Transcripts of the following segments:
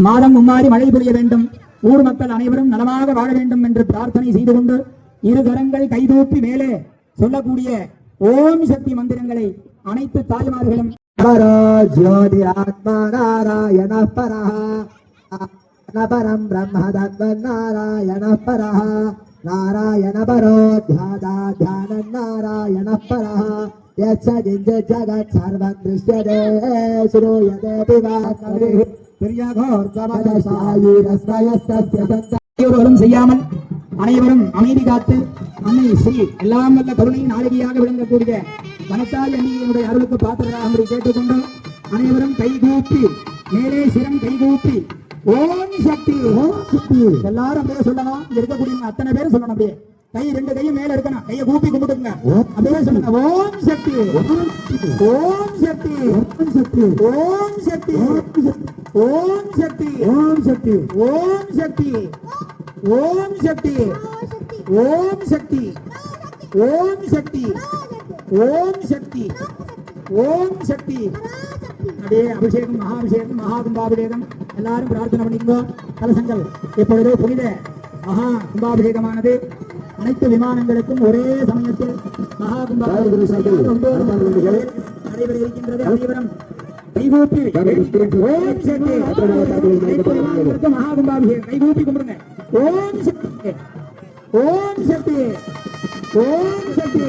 மாதம் மும்மாறி மழை பொழிய வேண்டும். ஊர் மக்கள் அனைவரும் நலமாக வாழ வேண்டும் என்று பிரார்த்தனை செய்து கொண்டு இரு கரங்கள் கைதூப்பி மேலே சொல்லக்கூடிய ஓம் சக்தி மந்திரங்களை அனைத்து தாய்மார்களும் ஜோதி ஆத்மா நாராயண பரஹ பரம் பிரம்ம தத்வன் நாராயண செய்யாமல் அனைவரும் அமைதி காத்து அன்னை ஸ்ரீ எல்லாம் வல்ல கருணையின் நாயகியாக விளங்கக்கூடிய வனத்தாய் அன்னியினுடைய அருளுக்கு பாத்திரராகும்படி கேட்டுக்கொண்டு அனைவரும் கைகூப்பி மேலே சிரம் கைகூப்பி ஓம் சக்தி ஓம் சக்தி எல்லாரும் அப்படியே சொல்லணும் இங்க இருக்கக்கூடிய அத்தனை பேரும் சொல்லணும் அப்படியே கை ரெண்டு கையும் மேல இருக்கணும் கையை கூப்பி கும்பிட்டுங்க அப்படியே சொல்லுங்க ஓம் சக்தி ஓம் சக்தி ஓம் சக்தி ஓம் சக்தி ஓம் சக்தி ஓம் சக்தி ஓம் சக்தி ஓம் சக்தி ஓம் சக்தி. ஓம் சக்தி. ஓம் சக்தி. ஓம் சக்தி. அப்படியே அபிஷேகம் மகாபிஷேகம் மகா கும்பாபிஷேகம் எல்லாரும் பிரார்த்தனை பண்ணிக்கோ கலசங்கள் இப்பொழுது புனித மகா கும்பாபிஷேகமானது. அனைத்து விமானங்களுக்கும் ஒரே சமயத்தில் மகா கும்பாபிஷேகம் நடைபெற இருக்கின்றது அனைவரும். கைகூப்பி. ஓம் சக்தி. மகா கும்பாபிஷேகம் கைகூப்பி கும்பிடுங்க. ஓம் சக்தி. ஓம் சக்தி. ஓம் சக்தி.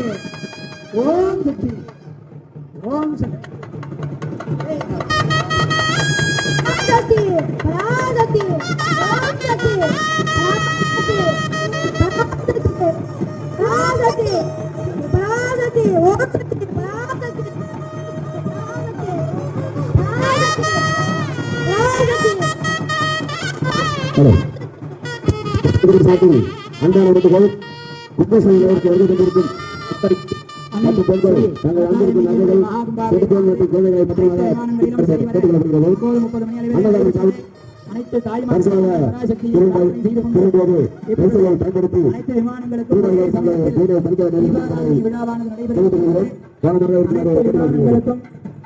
ஓம் சக்தி. ஓம் சக்தி. பராசக்தி பராசக்தி பராசக்தி பராசக்தி பராசக்தி பராசக்தி ஓம் சக்தி பராசக்தி அன்றாட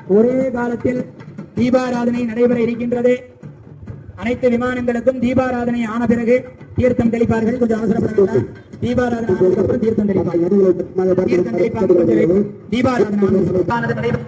ஒரே காலத்தில் தீபாராதனை நடைபெற இருக்கின்றது. அனைத்து விமானங்களுக்கும் தீபாராதனை ஆன பிறகு தீர்த்தம் தெளிப்பார்கள். கொஞ்சம் அவசரப்படுறாங்க தீபாராதனை தீர்த்தம் தீர்த்தம் தெளிப்பார்கள் தீபாராதனை